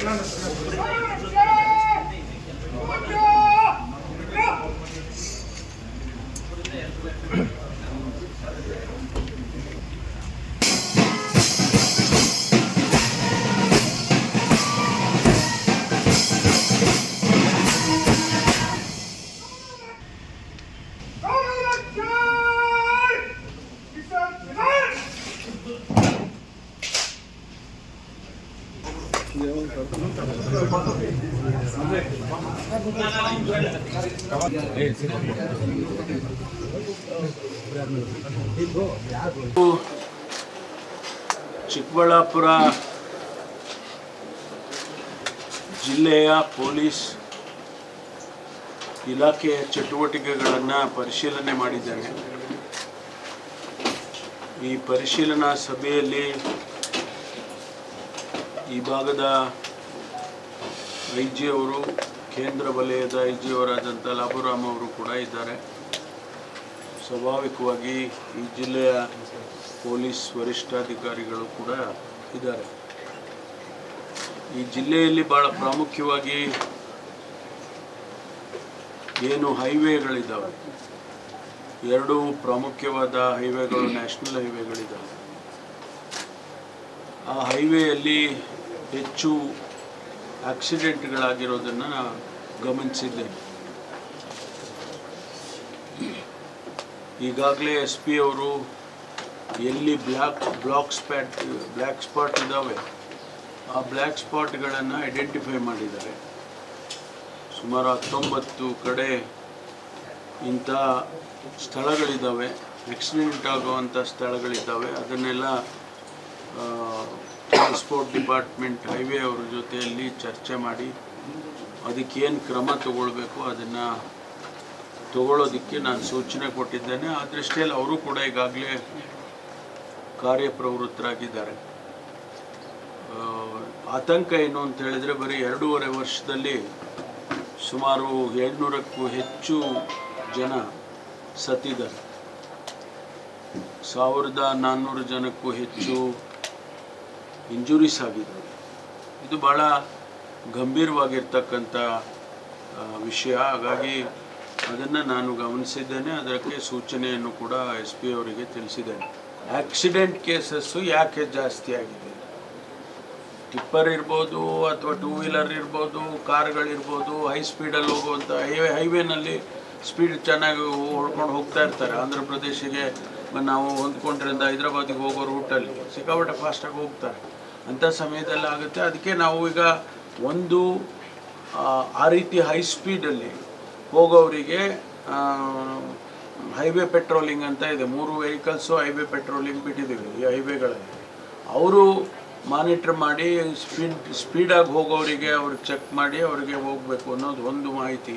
Thank you. Chikkaballapur ಜಿಲ್ಲೆಯ police ಇಲಾಖೆಯ ಚಟುವಟಿಕೆಗಳನ್ನು ಪರಿಶೀಲನೆ ಮಾಡಿದ್ದೇನೆ. ಈ ಪರಿಶೀಲನಾ ಸಭೆಯಲ್ಲಿ ಈ ಭಾಗದ ಐ ಜಿ ಅವರು ಕೇಂದ್ರ ವಲಯದ ಐ ಜಿ ಅವರಾದಂಥ ಲಾಭುರಾಮ್ ಅವರು ಕೂಡ ಇದ್ದಾರೆ. ಸ್ವಾಭಾವಿಕವಾಗಿ ಈ ಜಿಲ್ಲೆಯ ಪೊಲೀಸ್ ವರಿಷ್ಠಾಧಿಕಾರಿಗಳು ಕೂಡ ಇದ್ದಾರೆ. ಈ ಜಿಲ್ಲೆಯಲ್ಲಿ ಭಾಳ ಪ್ರಾಮುಖ್ಯವಾಗಿ ಏನು ಹೈವೇಗಳಿದ್ದಾವೆ ಎರಡು ಪ್ರಾಮುಖ್ಯವಾದ ಹೈವೇಗಳು, ನ್ಯಾಷನಲ್ ಹೈವೇಗಳಿದ್ದಾವೆ ಆ ಹೈವೇಯಲ್ಲಿ ಹೆಚ್ಚು ಆಕ್ಸಿಡೆಂಟ್ಗಳಾಗಿರೋದನ್ನು ಗಮನಿಸಿದ್ದೇನೆ ಈಗಾಗಲೇ ಎಸ್ ಪಿ ಅವರು ಎಲ್ಲಿ black block spot black spot ಇದ್ದಾವೆ, ಆ ಬ್ಲ್ಯಾಕ್ ಸ್ಪಾಟ್ಗಳನ್ನು ಐಡೆಂಟಿಫೈ ಮಾಡಿದ್ದಾರೆ. ಸುಮಾರು ಹತ್ತೊಂಬತ್ತು ಕಡೆ ಇಂಥ ಸ್ಥಳಗಳಿದ್ದಾವೆ, ಆಕ್ಸಿಡೆಂಟ್ ಆಗುವಂಥ ಸ್ಥಳಗಳಿದ್ದಾವೆ, ಅದನ್ನೆಲ್ಲ ಟ್ರಾನ್ಸ್ಪೋರ್ಟ್ ಡಿಪಾರ್ಟ್ಮೆಂಟ್ ಹೈವೇ ಅವ್ರ ಜೊತೆಯಲ್ಲಿ ಚರ್ಚೆ ಮಾಡಿ ಅದಕ್ಕೇನು ಕ್ರಮ ತಗೊಳ್ಬೇಕು ಅದನ್ನು ತಗೊಳ್ಳೋದಕ್ಕೆ ನಾನು ಸೂಚನೆ ಕೊಟ್ಟಿದ್ದೇನೆ. ಆ ದೃಷ್ಟಿಯಲ್ಲಿ ಅವರು ಕೂಡ ಈಗಾಗಲೇ ಕಾರ್ಯಪ್ರವೃತ್ತರಾಗಿದ್ದಾರೆ. ಆತಂಕ ಏನು ಅಂತ ಹೇಳಿದರೆ ಬರೀ ಎರಡೂವರೆ ವರ್ಷದಲ್ಲಿ ಸುಮಾರು ಏಳ್ನೂರಕ್ಕೂ ಹೆಚ್ಚು ಜನ ಸತ್ತಿದ್ದಾರೆ. ಸಾವಿರದ ನಾನ್ನೂರು ಜನಕ್ಕೂ ಹೆಚ್ಚು ಇಂಜುರೀಸ್ ಆಗಿದ್ದಾವೆ ಇದು ಭಾಳ ಗಂಭೀರವಾಗಿರ್ತಕ್ಕಂಥ ವಿಷಯ. ಹಾಗಾಗಿ ಅದನ್ನು ನಾನು ಗಮನಿಸಿದ್ದೇನೆ. ಅದಕ್ಕೆ ಸೂಚನೆಯನ್ನು ಕೂಡ ಎಸ್ ಪಿ ಅವರಿಗೆ ತಿಳಿಸಿದ್ದೇನೆ. ಆಕ್ಸಿಡೆಂಟ್ ಕೇಸಸ್ಸು ಯಾಕೆ ಜಾಸ್ತಿ ಆಗಿದೆ? ಟಿಪ್ಪರ್ ಇರ್ಬೋದು ಅಥವಾ ಟೂ ವೀಲರ್ ಇರ್ಬೋದು ಕಾರ್ಗಳಿರ್ಬೋದು ಹೈ ಸ್ಪೀಡಲ್ಲಿ ಹೋಗುವಂಥ ಹೈವೇ ಹೈವೇನಲ್ಲಿ ಸ್ಪೀಡ್ ಚೆನ್ನಾಗಿ ಹೊಡ್ಕೊಂಡು ಹೋಗ್ತಾ ಇರ್ತಾರೆ. ಆಂಧ್ರ ಪ್ರದೇಶಿಗೆ ನಾವು ಹೊಂದ್ಕೊಂಡ್ರಿಂದ ಹೈದ್ರಾಬಾದಿಗೆ ಹೋಗೋ ರೂಟಲ್ಲಿ ಸಿಕ್ಕಾಪಟ್ಟೆ ಫಾಸ್ಟಾಗಿ ಹೋಗ್ತಾರೆ. ಅಂಥ ಸಮಯದಲ್ಲಿ ಆಗುತ್ತೆ. ಅದಕ್ಕೆ ನಾವು ಈಗ ಒಂದು ಆ, ರೀತಿ ಹೈ ಸ್ಪೀಡಲ್ಲಿ ಹೋಗೋವರಿಗೆ ಹೈವೇ ಪೆಟ್ರೋಲಿಂಗ್ ಅಂತ ಇದೆ. ಮೂರು ವೆಹಿಕಲ್ಸು ಹೈವೇ ಪೆಟ್ರೋಲಿಂಗ್ ಬಿಟ್ಟಿದ್ದೀವಿ ಈ ಹೈವೇಗಳಲ್ಲಿ ಅವರು ಮಾನಿಟ್ರ್ ಮಾಡಿ ಸ್ಪೀಡ್ ಸ್ಪೀಡಾಗಿ ಹೋಗೋರಿಗೆ ಅವ್ರಿಗೆ ಚೆಕ್ ಮಾಡಿ ಅವರಿಗೆ ಹೋಗಬೇಕು ಅನ್ನೋದು ಒಂದು ಮಾಹಿತಿ.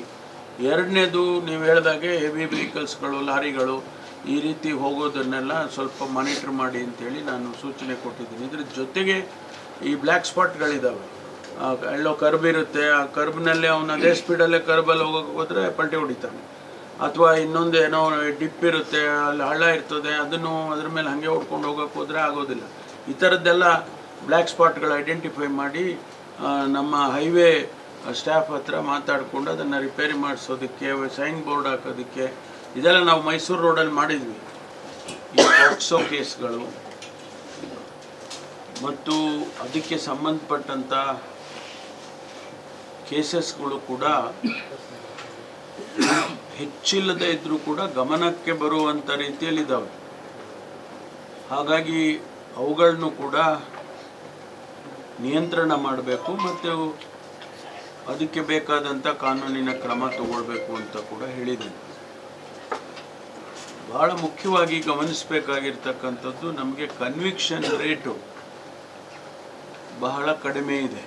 ಎರಡನೇದು ನೀವು ಹೇಳಿದಾಗೆ ಹೆವಿ ವೆಹಿಕಲ್ಸ್ಗಳು ಲಾರಿಗಳು ಈ ರೀತಿ ಹೋಗೋದನ್ನೆಲ್ಲ ಸ್ವಲ್ಪ ಮಾನಿಟ್ರ್ ಮಾಡಿ ಅಂತೇಳಿ ನಾನು ಸೂಚನೆ ಕೊಟ್ಟಿದ್ದೀನಿ. ಇದ್ರ ಜೊತೆಗೆ ಈ ಬ್ಲ್ಯಾಕ್ ಸ್ಪಾಟ್ಗಳಿದ್ದಾವೆ ಎಲ್ಲೋ ಕರ್ಬ್ ಇರುತ್ತೆ. ಆ ಕರ್ಬ್ನಲ್ಲಿ ಅವನು ಅದೇ ಸ್ಪೀಡಲ್ಲೇ ಕರ್ಬಲ್ಲಿ ಹೋಗೋಕೆ ಹೋದರೆ ಪಲ್ಟಿ ಹೊಡಿತಾನೆ. ಅಥವಾ ಇನ್ನೊಂದು ಏನೋ ಡಿಪ್ ಇರುತ್ತೆ, ಅಲ್ಲಿ ಹಳ್ಳ ಇರ್ತದೆ, ಅದನ್ನು ಅದ್ರ ಮೇಲೆ ಹಾಗೆ ಹೊಡ್ಕೊಂಡು ಹೋಗೋಕೆ ಹೋದರೆ ಆಗೋದಿಲ್ಲ. ಈ ಥರದ್ದೆಲ್ಲ ಬ್ಲ್ಯಾಕ್ ಸ್ಪಾಟ್ಗಳು ಐಡೆಂಟಿಫೈ ಮಾಡಿ ನಮ್ಮ ಹೈವೇ ಸ್ಟಾಫ್ ಹತ್ರ ಮಾತಾಡಿಕೊಂಡು ಅದನ್ನು ರಿಪೇರಿ ಮಾಡಿಸೋದಕ್ಕೆ ಸೈನ್ ಬೋರ್ಡ್ ಹಾಕೋದಕ್ಕೆ ಇದೆಲ್ಲ ನಾವು ಮೈಸೂರು ರೋಡಲ್ಲಿ ಮಾಡಿದ್ವಿ. ಈ ಪೋಕ್ಸೋ ಕೇಸ್ಗಳು. ಮತ್ತು ಅದಕ್ಕೆ ಸಂಬಂಧಪಟ್ಟಂಥ ಕೇಸಸ್ಗಳು ಕೂಡ ಹೆಚ್ಚಿಲ್ಲದೆ ಇದ್ರೂ ಕೂಡ ಗಮನಕ್ಕೆ ಬರುವಂಥ ರೀತಿಯಲ್ಲಿದ್ದಾವೆ. ಹಾಗಾಗಿ ಅವುಗಳನ್ನು ಕೂಡ ನಿಯಂತ್ರಣ ಮಾಡಬೇಕು ಮತ್ತು ಅದಕ್ಕೆ ಬೇಕಾದಂಥ ಕಾನೂನಿನ ಕ್ರಮ ತಗೊಳ್ಬೇಕು ಅಂತ ಕೂಡ ಹೇಳಿದ್ದೀನಿ. ಬಹಳ ಮುಖ್ಯವಾಗಿ ಗಮನಿಸಬೇಕಾಗಿರ್ತಕ್ಕಂಥದ್ದು ನಮಗೆ ಕನ್ವಿಕ್ಷನ್ ರೇಟು ಬಹಳ ಕಡಿಮೆ ಇದೆ.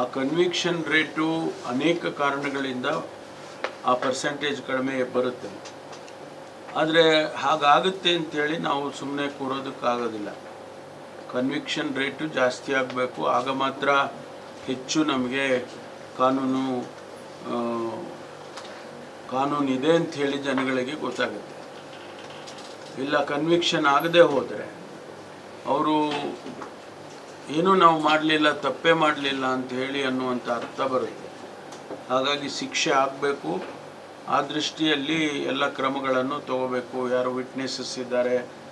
ಆ ಕನ್ವಿಕ್ಷನ್ ರೇಟು ಅನೇಕ ಕಾರಣಗಳಿಂದ ಆ ಪರ್ಸೆಂಟೇಜ್ ಕಡಿಮೆ ಬರುತ್ತೆ. ಆದರೆ ಹಾಗಾಗುತ್ತೆ ಅಂತೇಳಿ ನಾವು ಸುಮ್ಮನೆ ಕೂರೋದಕ್ಕಾಗೋದಿಲ್ಲ. ಕನ್ವಿಕ್ಷನ್ ರೇಟು ಜಾಸ್ತಿ ಆಗಬೇಕು, ಆಗ ಮಾತ್ರ ಹೆಚ್ಚು ನಮಗೆ ಕಾನೂನು ಕಾನೂನು ಇದೆ ಅಂತ ಹೇಳಿ ಜನಗಳಿಗೆ ಗೊತ್ತಾಗುತ್ತೆ. ಇಲ್ಲ ಕನ್ವಿಕ್ಷನ್ ಆಗದೆ ಹೋದರೆ ಅವರು ಏನೂ ನಾವು ಮಾಡಲಿಲ್ಲ, ತಪ್ಪೇ ಮಾಡಲಿಲ್ಲ ಅಂತ ಹೇಳಿ ಅನ್ನುವಂಥ ಅರ್ಥ ಬರುತ್ತೆ. ಹಾಗಾಗಿ ಶಿಕ್ಷೆ ಆಗಬೇಕು. ಆ ದೃಷ್ಟಿಯಲ್ಲಿ ಎಲ್ಲ ಕ್ರಮಗಳನ್ನು ತಗೋಬೇಕು. ಯಾರು ವಿಟ್ನೆಸಸ್ ಇದ್ದಾರೆ.